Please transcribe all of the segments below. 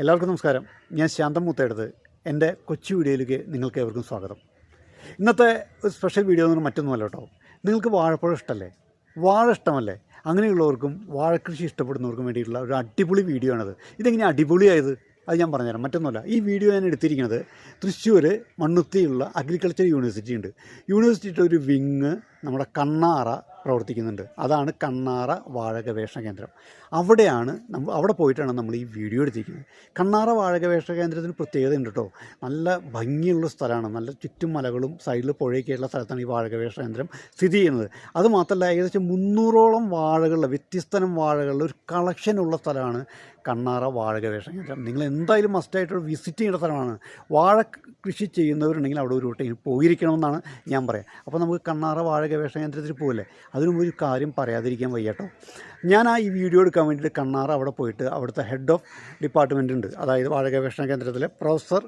എല്ലാവർക്കും നമസ്കാരം. ഞാൻ ശാന്തം മൂത്തേടത് എന്റെ കൊച്ചു വീഡിയോയിലേക്ക് നിങ്ങൾക്ക് ഏവർക്കും സ്വാഗതം. ഇന്നത്തെ ഒരു സ്പെഷ്യൽ വീഡിയോ എന്ന് പറഞ്ഞാൽ മറ്റൊന്നുമല്ല കേട്ടോ. നിങ്ങൾക്ക് വാഴപ്പഴം ഇഷ്ടമല്ലേ വാഴ ഇഷ്ടമല്ലേ? അങ്ങനെയുള്ളവർക്കും വാഴക്കൃഷി ഇഷ്ടപ്പെടുന്നവർക്കും വേണ്ടിയിട്ടുള്ള ഒരു അടിപൊളി വീഡിയോ ആണത്. ഇതെങ്ങനെ അടിപൊളിയായത്? അത് ഞാൻ പറഞ്ഞുതരാം. മറ്റൊന്നുമല്ല. ഈ വീഡിയോ ഞാൻ എടുത്തിരിക്കുന്നത് തൃശ്ശൂർ മണ്ണുത്തിയുള്ള അഗ്രികൾച്ചർ യൂണിവേഴ്സിറ്റി ഉണ്ട്. യൂണിവേഴ്സിറ്റിയുടെ ഒരു വിങ് നമ്മുടെ കണ്ണാറ പ്രവർത്തിക്കുന്നുണ്ട്. അതാണ് കണ്ണാറ വാഴ ഗവേഷണ കേന്ദ്രം. അവിടെയാണ് നമ്മൾ അവിടെ പോയിട്ടാണ് നമ്മൾ ഈ വീഡിയോ എടുത്തിരിക്കുന്നത്. കണ്ണാറ വാഴ ഗവേഷണ കേന്ദ്രത്തിന് പ്രത്യേകത ഉണ്ട് കേട്ടോ നല്ല ഭംഗിയുള്ള സ്ഥലമാണ്. നല്ല ചുറ്റും മലകളും സൈഡിൽ പുഴയൊക്കെയുള്ള സ്ഥലത്താണ് ഈ വാഴ ഗവേഷണ കേന്ദ്രം സ്ഥിതി ചെയ്യുന്നത്. അതുമാത്രമല്ല ഏകദേശം മുന്നൂറോളം വാഴകളുടെ വ്യത്യസ്തനം വാഴകളുടെ ഒരു കളക്ഷനുള്ള സ്ഥലമാണ് കണ്ണാറ വാഴ ഗവേഷണ കേന്ദ്രം നിങ്ങൾ എന്തായാലും മസ്റ്റായിട്ട് വിസിറ്റ് ചെയ്യേണ്ട സ്ഥലമാണ്. വാഴ കൃഷി ചെയ്യുന്നവരുണ്ടെങ്കിൽ അവിടെ ഒരു വട്ടം പോയിരിക്കണമെന്നാണ് ഞാൻ പറയാം. അപ്പോൾ നമുക്ക് കണ്ണാറ വാഴ ഗവേഷണ കേന്ദ്രത്തിൽ പോകല്ലേ അതിനു ഒരു കാര്യം പറയാതിരിക്കാൻ വയ്യ കേട്ടോ. ഞാൻ ആ ഈ വീഡിയോ എടുക്കാൻ വേണ്ടിയിട്ട് കണ്ണാറ അവിടെ പോയിട്ട് അവിടുത്തെ ഹെഡ് ഓഫ് ഡിപ്പാർട്ട്മെന്റ് ഉണ്ട്. അതായത് വാഴ ഗവേഷണ കേന്ദ്രത്തിലെ പ്രൊഫസർ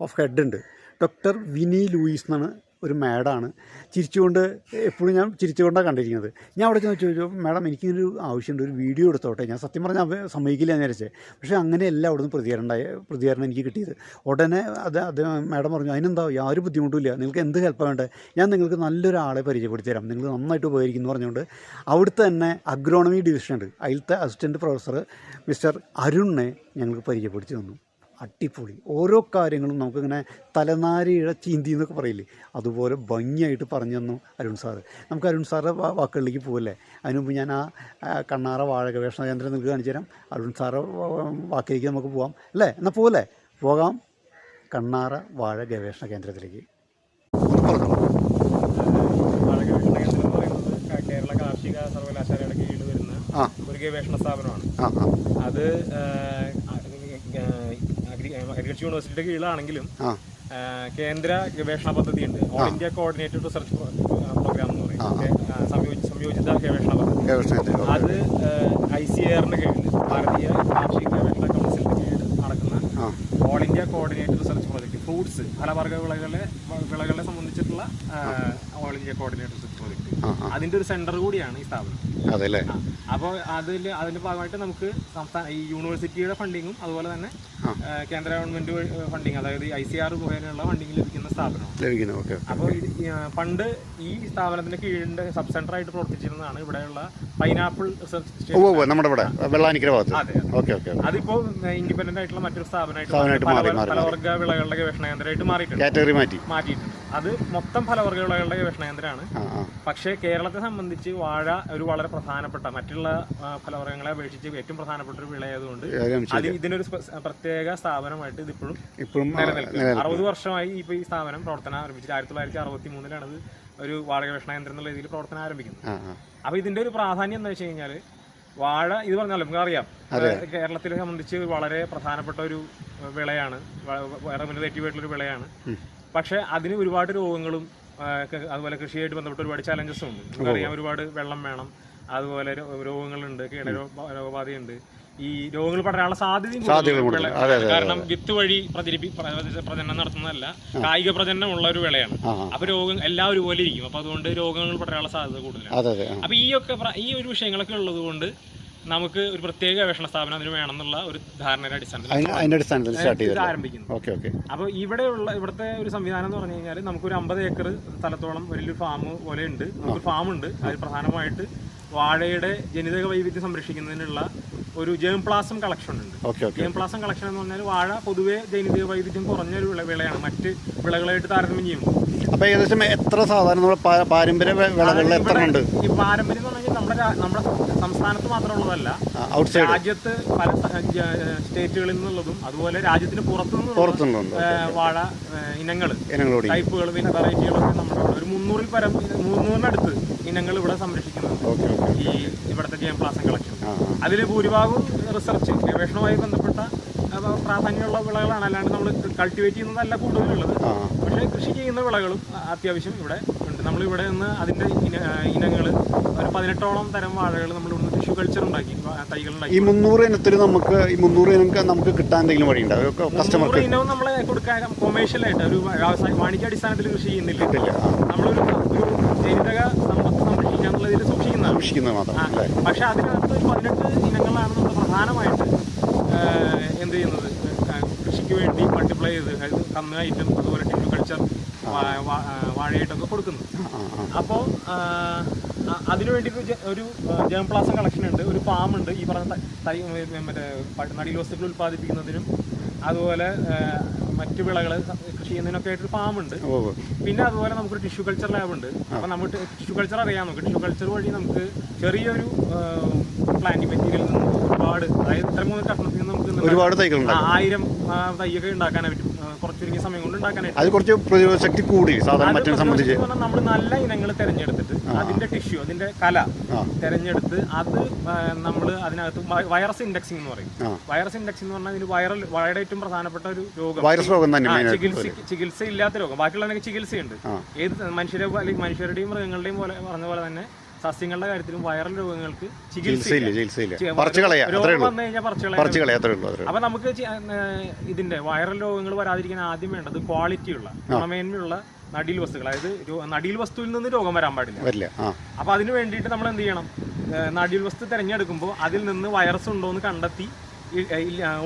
ഓഫ് ഹെഡ് ഉണ്ട്. ഡോക്ടർ വിനി ലൂയിസ് എന്നാണ് ഒരു മാഡാണ്. ചിരിച്ചുകൊണ്ട് എപ്പോഴും ഞാൻ ചിരിച്ചുകൊണ്ടാണ് കണ്ടിരിക്കുന്നത്. ഞാൻ അവിടെ ചെന്ന് ചോദിച്ചു മാഡം എനിക്കിതിനൊരു ആവശ്യമുണ്ട് ഒരു വീഡിയോ എടുത്തോട്ടെ? ഞാൻ സത്യം പറഞ്ഞാൽ സമ്മതിക്കില്ല എന്ന് വിചാരിച്ചത് പക്ഷേ അങ്ങനെയല്ല അവിടെ നിന്ന് പ്രതികരണം ഉണ്ടായ പ്രതികരണം എനിക്ക് കിട്ടിയത്. ഉടനെ അത് അത് മാഡം പറഞ്ഞു അതിനെന്താ യാതൊരു ബുദ്ധിമുട്ടില്ല നിങ്ങൾക്ക് എന്ത് ഹെൽപ്പ് വേണ്ടത് ഞാൻ നിങ്ങൾക്ക് നല്ലൊരാളെ പരിചയപ്പെടുത്തി തരാം നിങ്ങൾ നന്നായിട്ട് ഉപകരിക്കുന്നു പറഞ്ഞുകൊണ്ട് അവിടുത്തെ തന്നെ അഗ്രോണമി ഡിവിഷൻ ഉണ്ട്. അതിലത്തെ അസിസ്റ്റന്റ് പ്രൊഫസർ മിസ്റ്റർ അരുണിനെ ഞങ്ങൾക്ക് പരിചയപ്പെടുത്തി തന്നു. അടിപൊളി. ഓരോ കാര്യങ്ങളും നമുക്കിങ്ങനെ തലനാരിഴ ചീന്തി എന്നൊക്കെ പറയില്ലേ? അതുപോലെ ഭംഗിയായിട്ട് പറഞ്ഞു തന്നു അരുൺ സാറ്. നമുക്ക് അരുൺ സാറിന്റെ വാക്കുകളിലേക്ക് പോകല്ലേ അതിനു മുമ്പ് ഞാൻ ആ കണ്ണാറ വാഴ ഗവേഷണ കേന്ദ്രം നിങ്ങൾക്ക് കാണിച്ചു തരാം. അരുൺ സാറ് വാക്കിലേക്ക് നമുക്ക് പോകാം അല്ലേ? എന്നാൽ പോകല്ലേ പോകാം. കണ്ണാറ വാഴ ഗവേഷണ കേന്ദ്രത്തിലേക്ക്. ഒന്ന് വാഴ ഗവേഷണ കേന്ദ്രം പറയുന്നത് കേരള കാർഷിക സർവകലാശാലയുടെ കീഴിൽ വരുന്ന ഒരു ഗവേഷണ സ്ഥാപനമാണ്. അത് അഗ്രികൾച്ചർ യൂണിവേഴ്സിറ്റിയുടെ കീഴിലാണെങ്കിലും കേന്ദ്ര ഗവേഷണ പദ്ധതിയുണ്ട്. All India coordinated research programme എന്ന് പറയും. സംയോജിത ഗവേഷണ പദ്ധതി. അത് ഐ സി ആറിന്റെ കീഴിൽ ഭാരതീയ കാർഷിക ഗവേഷണ കൗൺസിലിന്റെ കീഴിൽ നടക്കുന്ന all India coordinated research project fruits ഫലവർഗ വിളകളെ വിളകളെ സംബന്ധിച്ചിട്ടുള്ള ഓൾ ഇന്ത്യ കോർഡിനേറ്റഡ് റിസർച്ച് ആ അതിന്റെ ഒരു സെന്റർ കൂടിയാണ് ഈ സ്ഥാപനം. അതെ അല്ലേ അപ്പോൾ അതിൽ അതിന്റെ ഭാഗമായിട്ട് നമുക്ക് സംസ്ഥാന ഈ യൂണിവേഴ്സിറ്റിയുടെ ഫണ്ടിങ്ങും അതുപോലെ തന്നെ കേന്ദ്ര ഗവൺമെന്റ് ഫണ്ടിങ് അതായത് ഐ സി ആർ മുഖേനയുള്ള ഫണ്ടിങ് ലഭിക്കുന്ന സ്ഥാപനമാണ്. ലഭിക്കുന്നു ഓക്കെ അപ്പോൾ പണ്ട് ഈ സ്ഥാപനത്തിന്റെ കീഴിന്റെ സബ് സെന്റർ ആയിട്ട് പ്രവർത്തിച്ചിരുന്നതാണ്. ഇവിടെയുള്ള പൈനാപ്പിൾ റിസർച്ച് നമ്മുടെ ഇവിടെ വെള്ളാനിക്കര ഭാഗത്ത്. അതെ ഓക്കെ ഓക്കെ അതിപ്പോ ഇൻഡിപെൻഡന്റ് ആയിട്ടുള്ള മറ്റൊരു സ്ഥാപനമായിട്ട് സ്ഥാപനമായിട്ട് മാറി, പല- മാറി, മാറി. ഫലവർഗ വിളകളുടെ ഗവേഷണ കേന്ദ്രമായിട്ട് മാറിയിട്ടുണ്ട്. കാറ്റഗറി മാറ്റി. മാറ്റിയിട്ടുണ്ട്. അത് മൊത്തം ഫലവർഗവിളകളുടെ ഗവേഷണ കേന്ദ്രമാണ് പക്ഷേ കേരളത്തെ സംബന്ധിച്ച് വാഴ ഒരു വളരെ പ്രധാനപ്പെട്ട മറ്റുള്ള ഫലവർഗങ്ങളെ അപേക്ഷിച്ച് ഏറ്റവും പ്രധാനപ്പെട്ട ഒരു വിളയായതുകൊണ്ട് അത് ഇതിനൊരു പ്രത്യേക സ്ഥാപനമായിട്ട് ഇതിപ്പോഴും ഇപ്പോഴും നിലനിൽക്കുക അറുപത് വർഷമായി ഇപ്പൊ ഈ സ്ഥാപനം പ്രവർത്തനം ആരംഭിച്ചു ആയിരത്തി തൊള്ളായിരത്തി അറുപത്തി മൂന്നിലാണ് ഇത് ഒരു വാഴ ഗവേഷണ കേന്ദ്രം എന്നുള്ള രീതിയിൽ പ്രവർത്തനം ആരംഭിക്കുന്നത്. ആ ആ. അപ്പൊ ഇതിന്റെ ഒരു പ്രാധാന്യം എന്താ വെച്ച് കഴിഞ്ഞാൽ വാഴ ഇത് പറഞ്ഞാലും നമുക്ക് അറിയാം. കേരളത്തിലെ സംബന്ധിച്ച് വളരെ പ്രധാനപ്പെട്ട ഒരു വിളയാണ്. റെമുനറേറ്റീവ് ആയിട്ടുള്ള ഒരു വിളയാണ്. പക്ഷെ അതിന് ഒരുപാട് രോഗങ്ങളും അതുപോലെ കൃഷിയായിട്ട് ബന്ധപ്പെട്ട് ഒരുപാട് ചലഞ്ചസും ഉണ്ട്. നമുക്കറിയാം ഒരുപാട് വെള്ളം വേണം അതുപോലെ രോഗങ്ങളുണ്ട് കീടരോഗബാധയുണ്ട് രോഗബാധയുണ്ട്. ഈ രോഗങ്ങൾ പടരാനുള്ള സാധ്യതയും കാരണം വിത്ത് വഴി പ്രചരിപ്പി പ്ര- പ്രജനനം നടത്തുന്നതല്ല. കായിക പ്രജനനം ഉള്ള ഒരു വിളയാണ് അപ്പൊ രോഗം എല്ലാം ഒരുപോലെ ഇരിക്കും. അപ്പൊ അതുകൊണ്ട് രോഗങ്ങൾ പടരാനുള്ള സാധ്യത കൂടുതലാണ്. അപ്പൊ ഈ ഒക്കെ ഈ ഒരു വിഷയങ്ങളൊക്കെ ഉള്ളത് കൊണ്ട് നമുക്ക് ഒരു പ്രത്യേക ഗവേഷണ സ്ഥാപനം അതിന് വേണം എന്നുള്ള ഒരു ധാരണയുടെ അടിസ്ഥാനത്തിൽ അടിസ്ഥാനത്തിൽ സ്റ്റാർട്ട് ആരംഭിക്കുന്നു ഓക്കെ ഓക്കെ അപ്പോൾ ഇവിടെയുള്ള ഇവിടുത്തെ ഒരു സംവിധാനം എന്ന് പറഞ്ഞു കഴിഞ്ഞാൽ നമുക്കൊരു അമ്പത് ഏക്കർ സ്ഥലത്തോളം വലിയൊരു ഫാം പോലെ ഉണ്ട്. നമുക്ക് ഫാം ഉണ്ട്. അതിൽ പ്രധാനമായിട്ട് വാഴയുടെ ജനിതക വൈവിധ്യം സംരക്ഷിക്കുന്നതിനുള്ള ഒരു ജേം പ്ലാസം കളക്ഷൻ ഉണ്ട് ജേം പ്ലാസം കളക്ഷൻ എന്ന് പറഞ്ഞാൽ വാഴ പൊതുവേ ജനിതക വൈവിധ്യം കുറഞ്ഞ ഒരു വിളയാണ്. മറ്റ് വിളകളായിട്ട് താരതമ്യം ചെയ്യുമ്പോൾ അപ്പൊ ഏകദേശം എത്ര സാധാരണ പാരമ്പര്യ വിളകളിൽ എത്ര ഉണ്ട്? ഈ പാരമ്പര്യം എന്ന് പറഞ്ഞാൽ നമ്മുടെ സംസ്ഥാനത്ത് മാത്രമുള്ളതല്ല രാജ്യത്ത് പല സ്റ്റേറ്റുകളിൽ നിന്നുള്ളതും അതുപോലെ രാജ്യത്തിന് പുറത്തു വാഴ ഇനങ്ങൾ ടൈപ്പുകൾ പിന്നെ വെറൈറ്റികളൊക്കെ നമ്മുടെ ഒരു മുന്നൂറിൽ പരം മുന്നൂറിനടുത്ത് ഇനങ്ങൾ ഇവിടെ സംരക്ഷിക്കുന്നുണ്ട്. ഈ ഇവിടുത്തെ ജയം പ്ലാസം കളക്ഷൻ അതിൽ ഭൂരിഭാഗവും റിസർച്ച് ഗവേഷണവുമായി ബന്ധപ്പെട്ട പ്രാധാന്യമുള്ള വിളകളാണ്. അല്ലാണ്ട് നമ്മൾ കൾട്ടിവേറ്റ് ചെയ്യുന്നതല്ല കൂടുതലുള്ളത്. പക്ഷേ കൃഷി ചെയ്യുന്ന വിളകളും അത്യാവശ്യം ഇവിടെ ഇവിടെ നിന്ന് അതിന്റെ ഇനങ്ങൾ ഒരു പതിനെട്ടോളം തരം വാഴകൾ നമ്മൾ ഇവിടുന്ന് ടിഷ്യൂ കൾച്ചർ ഉണ്ടാക്കി തൈകൾ ഉണ്ടാക്കി. ഈ മുന്നൂറ് ഇനത്തിൽ നമുക്ക് ഈ മുന്നൂറ് ഇനം നമുക്ക് കിട്ടാൻ എന്തെങ്കിലും വഴിയുണ്ടോ? കസ്റ്റമർക്ക് ഇനവും നമ്മൾ കൊടുക്കാൻ കൊമേഴ്ഷ്യൽ ആയിട്ട് ഒരു വ്യവസായ വാണിജ്യാടിസ്ഥാനത്തിൽ കൃഷി ചെയ്യുന്നില്ല. നമ്മളൊരു ഒരു ജനിതക സമ്പത്ത് സംരക്ഷിക്കാന്നുള്ളതിൽ സൂക്ഷിക്കുന്നതാണ്. സൂക്ഷിക്കുന്നത് മാത്രം പക്ഷേ അതിനകത്ത് ഒരു പതിനെട്ട് ഇനങ്ങളാണ് നമ്മൾ പ്രധാനമായിട്ട് എന്ത് ചെയ്യുന്നത് കൃഷിക്ക് വേണ്ടി മൾട്ടിപ്ലൈ ചെയ്ത് അതായത് കന്ന് ഐറ്റം അതുപോലെ ടിഷ്യൂ കൾച്ചർ വാഴയായിട്ടൊക്കെ കൊടുക്കുന്നു. അപ്പോൾ അതിനു വേണ്ടി ഒരു ജെ- ജേം പ്ലാസം കളക്ഷൻ ഉണ്ട് ഒരു ഫാം ഉണ്ട്. ഈ പറഞ്ഞ ത- മറ്റേ നടീൽ വസ്തുക്കൾ ഉൽപ്പാദിപ്പിക്കുന്നതിനും അതുപോലെ മറ്റു വിളകൾ കൃഷി ചെയ്യുന്നതിനൊക്കെ ആയിട്ടൊരു ഫാം ഉണ്ട്. പിന്നെ അതുപോലെ നമുക്കൊരു ടിഷ്യൂ കൾച്ചർ ലാബ് ഉണ്ട്. അപ്പോൾ നമുക്ക് ടിഷ്യൂ കൾച്ചർ അറിയാം നമുക്ക്. ടിഷ്യൂ കൾച്ചർ വഴി നമുക്ക് ചെറിയൊരു പ്ലാന്റിംഗ് മെറ്റീരിയൽ നിന്ന് ഒരുപാട് അതായത് ഇത്ര മൂന്ന് കഷ്ണത്തിൽ നിന്ന് നമുക്ക് ഒരുപാട് ആയിരം തൈയൊക്കെ ഉണ്ടാക്കാനായിട്ട് പറ്റും. അത് കുറച്ച് പ്രതിരോധ ശക്തി കൂടി സാധാരണ മറ്റേ സംബന്ധിച്ച് നമ്മൾ നല്ല ഇനങ്ങൾ തിരഞ്ഞെടുത്തിട്ട് അതിന്റെ ടിഷ്യൂ അതിന്റെ കല. തിരഞ്ഞെടുത്ത് അത് നമ്മൾ അതിനകത്ത് വൈറസ് ഇൻഡെക്സിംഗ് എന്ന് പറയും. വൈറസ് ഇൻഡെക്സിംഗ് എന്ന് പറഞ്ഞാൽ ഇതിന് വൈറൽ വയറുടെ ഏറ്റവും പ്രധാനപ്പെട്ട ഒരു രോഗം. വൈറസ് രോഗം തന്നെ ചികിത്സ ചികിത്സ ഇല്ലാത്ത രോഗം. ബാക്കിയുള്ളതിനൊക്കെ ചികിത്സയുണ്ട്. ഏത് മനുഷ്യരെ മനുഷ്യരുടെയും മൃഗങ്ങളുടെയും പോലെ പറഞ്ഞ പോലെ തന്നെ സസ്യങ്ങളുടെ കാര്യത്തിലും വൈറൽ രോഗങ്ങൾക്ക് ചികിത്സയില്ല ചികിത്സയില്ല. പറിച്ചു കളയാ അപ്പൊ നമുക്ക് ഇതിന്റെ വൈറൽ രോഗങ്ങൾ വരാതിരിക്കാൻ ആദ്യം വേണ്ടത് ക്വാളിറ്റിയുള്ള ഗുണമേന്മയുള്ള നടീൽ വസ്തുക്കൾ. അതായത് നടീൽ വസ്തുവിൽ നിന്ന് രോഗം വരാൻ പാടില്ല. അപ്പൊ അതിന് വേണ്ടിയിട്ട് നമ്മൾ എന്ത് ചെയ്യണം? നടീൽ വസ്തു തിരഞ്ഞെടുക്കുമ്പോൾ അതിൽ നിന്ന് വൈറസ് ഉണ്ടോ എന്ന് കണ്ടെത്തി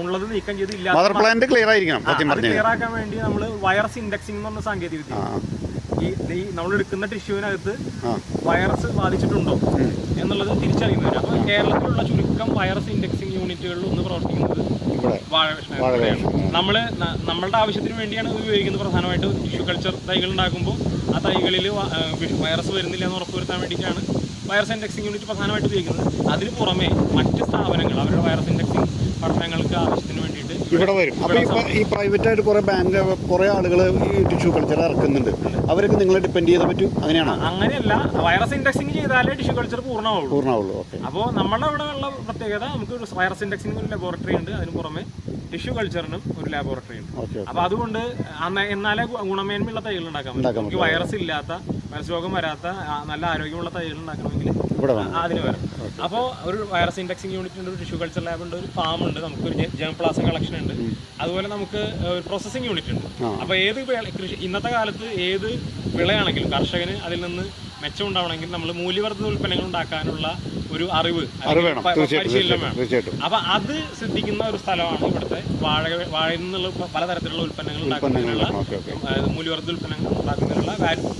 ഉള്ളത് നീക്കം ചെയ്ത് ഇല്ലാത്ത ക്ലിയർ ആക്കാൻ വേണ്ടി നമ്മൾ വൈറസ് ഇൻഡെക്സിംഗ് എന്ന് പറഞ്ഞ സാങ്കേതിക വിദ്യ ഈ ഈ നമ്മൾ എടുക്കുന്ന ടിഷ്യൂവിനകത്ത് വൈറസ് ബാധിച്ചിട്ടുണ്ടോ എന്നുള്ളത് തിരിച്ചറിയുന്നതിന് അപ്പോൾ കേരളത്തിലുള്ള ചുരുക്കം വൈറസ് ഇൻഡെക്സിംഗ് യൂണിറ്റുകളിൽ ഒന്ന് പ്രവർത്തിക്കുന്നത് നമ്മൾ നമ്മൾ നമ്മളുടെ ആവശ്യത്തിന് വേണ്ടിയാണ് ഇത് ഉപയോഗിക്കുന്നത് പ്രധാനമായിട്ട്. ടിഷ്യൂ കൾച്ചർ തൈകൾ ഉണ്ടാക്കുമ്പോൾ ആ തൈകളിൽ വൈറസ് വരുന്നില്ല എന്ന് ഉറപ്പുവരുത്താൻ വേണ്ടിയിട്ടാണ് വൈറസ് ഇൻഡെക്സിംഗ് യൂണിറ്റ് പ്രധാനമായിട്ട് ഉപയോഗിക്കുന്നത്. അതിന് പുറമെ മറ്റ് സ്ഥാപനങ്ങൾ അവരുടെ വൈറസ് ഇൻഡെക്സിംഗ് പഠനങ്ങൾക്ക് ആവശ്യത്തിന് വേണ്ടിയിട്ട് ഇവിടെ വരും. അപ്പോൾ ഇപ്പൊ ഈ പ്രൈവറ്റ് ആയിട്ട് കുറേ ബാങ്ക് കുറേ ആളുകൾ ഈ ടിഷ്യൂ കൾച്ചർ ഇറക്കുന്നുണ്ട്. അവരൊക്കെ നിങ്ങളെ ഡിപ്പെൻഡ് ചെയ്താൽ പറ്റും? അങ്ങനെയാണോ? അങ്ങനെയല്ല. വൈറസ് ഇൻഡെക്സിംഗ് ചെയ്താലേ ടിഷ്യൂ കൾച്ചർ പൂർണമാവുള്ളൂ. പൂർണമാവുള്ളൂ. ഓക്കെ. അപ്പോൾ നമ്മുടെ ഇവിടെ ഉള്ള പ്രത്യേകത നമുക്ക് ഒരു വൈറസ് ഇൻഡെക്സിംഗ് ഒരു ലബോറട്ടറി ഉണ്ട്. അതിന് പുറമെ ടിഷ്യൂ കൾച്ചറിനും ഒരു ലബോറട്ടറി ഉണ്ട്. ഓക്കെ അപ്പൊ അതുകൊണ്ട് എന്നാലേ ഗുണമേന്മയുള്ള തൈകൾ ഉണ്ടാക്കാൻ പറ്റും. വൈറസ് ഇല്ലാത്ത വൈറസ് വരാത്ത നല്ല ആരോഗ്യമുള്ള തൈകൾ ഉണ്ടാക്കണമെങ്കിൽ ഇവിടെ അതിന് വരാം അപ്പോൾ ഒരു വൈറസ് ഇൻഡെക്സിംഗ് യൂണിറ്റ് ഉണ്ട് ഒരു ടിഷ്യൂ കൾച്ചർ ലാബ് ഉണ്ട് ഒരു ഫാം ഉണ്ട് നമുക്ക് ഒരു ജേം പ്ലാസം കളക്ഷൻ ഉണ്ട്. അതുപോലെ നമുക്ക് ഒരു പ്രോസസ്സിംഗ് യൂണിറ്റ് ഉണ്ട്. അപ്പോൾ ഏത് കൃഷി ഇന്നത്തെ കാലത്ത് ഏത് വിളയാണെങ്കിലും കർഷകന് അതിൽ നിന്ന് മെച്ചം ഉണ്ടാവണമെങ്കിൽ നമ്മൾ മൂല്യവർദ്ധിത ഉൽപ്പന്നങ്ങൾ ഉണ്ടാക്കാനുള്ള ഒരു അറിവ് പരിശീലനം വേണം. അപ്പൊ അത് ശ്രദ്ധിക്കുന്ന ഒരു സ്ഥലമാണ് ഇവിടുത്തെ വാഴ വാഴയിൽ നിന്നുള്ള പലതരത്തിലുള്ള ഉൽപ്പന്നങ്ങൾ ഉണ്ടാക്കുന്നതിനുള്ള മൂല്യവർദ്ധിത ഉൽപ്പന്നങ്ങൾ ഉണ്ടാക്കുന്നതിനുള്ള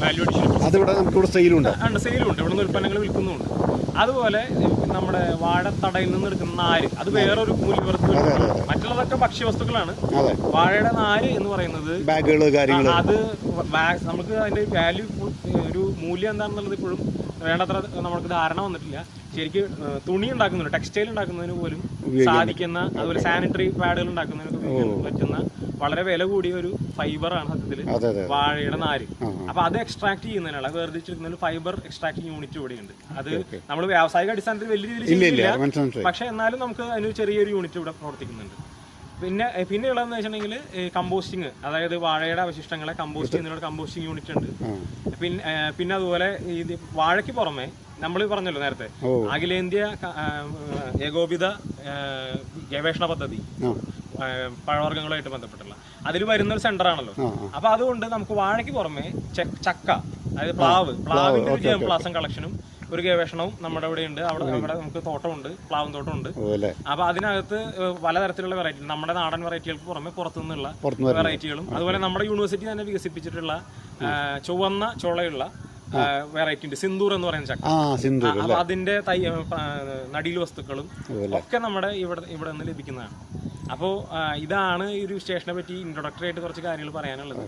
വാല്യൂ അഡിഷൻ അതിവിടെ നമുക്കിവിടെ സെയിലുണ്ട് ഉണ്ട്. സെയിലുണ്ട് ഇവിടുന്ന് ഉൽപ്പന്നങ്ങൾ വിൽക്കുന്നുമുണ്ട് അതുപോലെ നമ്മുടെ വാഴത്തടയിൽ നിന്ന് എടുക്കുന്ന നാര് അത് വേറൊരു മൂല്യവർദ്ധ. മറ്റുള്ളതൊക്കെ ഭക്ഷ്യവസ്തുക്കളാണ്. വാഴയുടെ നാര് എന്ന് പറയുന്നത് ബാഗുകൾ കാര്യങ്ങൾ അത് നമുക്ക് അതിന്റെ വാല്യൂ ഒരു മൂല്യം എന്താണെന്നുള്ളത് ഇപ്പോഴും വേണ്ടത്ര നമുക്ക് ധാരണ വന്നിട്ടില്ല. ശരിക്കും തുണി ഉണ്ടാക്കുന്നുണ്ട്. ടെക്സ്റ്റൈൽ ഉണ്ടാക്കുന്നതിന് പോലും സാധിക്കുന്ന അതുപോലെ സാനിറ്ററി പാഡുകൾ ഉണ്ടാക്കുന്നതിനൊക്കെ പറ്റുന്ന വളരെ വില കൂടിയ ഒരു ഫൈബറാണ് സത്യത്തിൽ വാഴയുടെ നാര്. അപ്പൊ അത് എക്സ്ട്രാക്ട് ചെയ്യുന്നതിനാണ്. വേർതിരിച്ചിരിക്കുന്ന ഒരു ഫൈബർ എക്സ്ട്രാക്ടിങ് യൂണിറ്റ് ഇവിടെയുണ്ട്. അത് നമ്മൾ വ്യാവസായിക അടിസ്ഥാനത്തിൽ വലിയ രീതിയിൽ പക്ഷെ എന്നാലും നമുക്ക് അതിനൊരു ചെറിയൊരു യൂണിറ്റ് ഇവിടെ പ്രവർത്തിക്കുന്നുണ്ട്. പിന്നെ പിന്നെ ഉള്ളതെന്ന് വെച്ചിട്ടുണ്ടെങ്കിൽ കമ്പോസ്റ്റിംഗ് അതായത് വാഴയുടെ അവശിഷ്ടങ്ങളെ കമ്പോസ്റ്റ് ചെയ്യുന്നതിനോട് കമ്പോസ്റ്റിംഗ് യൂണിറ്റ് ഉണ്ട്. പിന്നെ പിന്നെ അതുപോലെ ഇത് വാഴയ്ക്ക് പുറമെ നമ്മൾ പറഞ്ഞല്ലോ നേരത്തെ അഖിലേന്ത്യ ഏകോപിത ഗവേഷണ പദ്ധതി പഴവർഗങ്ങളുമായിട്ട് ബന്ധപ്പെട്ടുള്ള. അതിൽ വരുന്ന ഒരു സെന്റർ ആണല്ലോ. അപ്പൊ അതുകൊണ്ട് നമുക്ക് വാഴയ്ക്ക് പുറമെ ചക്ക അതായത് പ്ലാവ് പ്ലാവിന്റെ ഒരു ജേം പ്ലാസം കളക്ഷനും ഒരു ഗവേഷണവും നമ്മുടെ ഇവിടെ ഉണ്ട്. അവിടെ നമ്മുടെ നമുക്ക് തോട്ടമുണ്ട് പ്ലാവും തോട്ടമുണ്ട്. അപ്പൊ അതിനകത്ത് പലതരത്തിലുള്ള വെറൈറ്റി നമ്മുടെ നാടൻ വെറൈറ്റികൾക്ക് പുറമെ പുറത്തുനിന്നുള്ള പുറത്തുനിന്ന് വെറൈറ്റികളും അതുപോലെ നമ്മുടെ യൂണിവേഴ്സിറ്റി തന്നെ വികസിപ്പിച്ചിട്ടുള്ള ചുവന്ന ചുളയുള്ള വെറൈറ്റി ഉണ്ട്. സിന്ദൂർ എന്ന് പറയുന്ന ചക്ക. അപ്പൊ അതിന്റെ തൈ നടിയിൽ നടീൽ വസ്തുക്കളും ഒക്കെ നമ്മുടെ ഇവിടെ ഇവിടെ നിന്ന് ലഭിക്കുന്നതാണ്. അപ്പോൾ ഇതാണ് ഈ ഒരു സ്റ്റേഷനെ പറ്റി ഇൻട്രൊഡക്ടറി ആയിട്ട് കുറച്ച് കാര്യങ്ങൾ പറയാനുള്ളത്.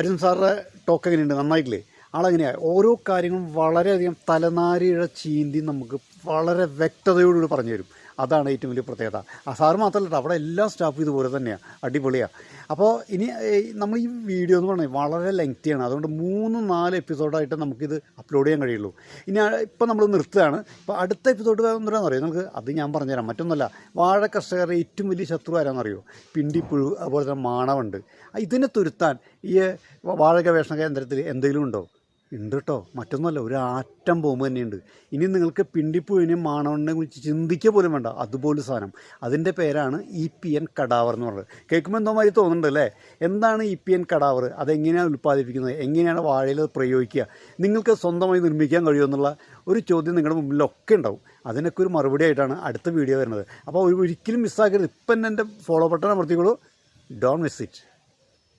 അരുൺ സാറിന്റെ ടോക്ക് എങ്ങനെയുണ്ട്? നന്നായിട്ടില്ലേ? ആളെങ്ങനെയാണ് ഓരോ കാര്യങ്ങളും വളരെയധികം തലനാരിഴ ചീന്തി നമുക്ക് വളരെ വ്യക്തതയോടുകൂടി പറഞ്ഞു തരും. അതാണ് ഏറ്റവും വലിയ പ്രത്യേകത. ആ സാറ് മാത്രമല്ല അവിടെ എല്ലാ സ്റ്റാഫും ഇതുപോലെ തന്നെയാണ് അടിപൊളിയാണ് അപ്പോൾ ഇനി നമ്മൾ ഈ വീഡിയോ എന്ന് പറഞ്ഞാൽ വളരെ ലെങ്തിയാണ്. അതുകൊണ്ട് മൂന്ന് നാല് എപ്പിസോഡായിട്ട് നമുക്കിത് അപ്ലോഡ് ചെയ്യാൻ കഴിയുള്ളൂ. ഇനി ഇപ്പോൾ നമ്മൾ നിർത്തുകയാണ്. ഇപ്പോൾ അടുത്ത എപ്പിസോഡ് എന്താണെന്ന് അറിയോ നമുക്ക് അത് ഞാൻ പറഞ്ഞുതരാം. മറ്റൊന്നുമല്ല വാഴ കർഷകരുടെ ഏറ്റവും വലിയ ശത്രു ആരാണെന്നറിയോ പിണ്ടിപ്പുഴു അതുപോലെ തന്നെ മാണവുണ്ട്. ഇതിനെ തുരുത്താൻ ഈ വാഴ ഗവേഷണ കേന്ദ്രത്തിൽ എന്തെങ്കിലും ഉണ്ടോ? ഉണ്ട് കേട്ടോ മറ്റൊന്നുമല്ല ഒരു ആറ്റം ബോംബ് തന്നെയുണ്ട്. ഇനി നിങ്ങൾക്ക് പിണ്ടിപ്പുവിനെയും മാണവണ്ണെ കുറിച്ച് ചിന്തിക്കുക പോലും വേണ്ട. അതുപോലെ സാധനം. അതിന്റെ പേരാണ് ഇ പി എൻ കടാവർ എന്ന് പറയുന്നത് കേൾക്കുമ്പോൾ എന്തോ മാതിരി തോന്നുന്നുണ്ട് അല്ലേ? എന്താണ് ഇ പി എൻ കടാവർ? അതെങ്ങനെയാണ് ഉൽപ്പാദിപ്പിക്കുന്നത്? എങ്ങനെയാണ് വാഴയിൽ പ്രയോഗിക്കുക? നിങ്ങൾക്ക് സ്വന്തമായി നിർമ്മിക്കാൻ കഴിയുമെന്നുള്ള ഒരു ചോദ്യം നിങ്ങളുടെ മുമ്പിലൊക്കെ ഉണ്ടാവും. അതിനൊക്കെ ഒരു മറുപടി ആയിട്ടാണ് അടുത്ത വീഡിയോ വരുന്നത്. അപ്പോൾ ഒരു ഒരിക്കലും മിസ്സാക്കരുത് ഇപ്പം എന്റെ follow button അമർത്തിക്കോളൂ. Don't miss it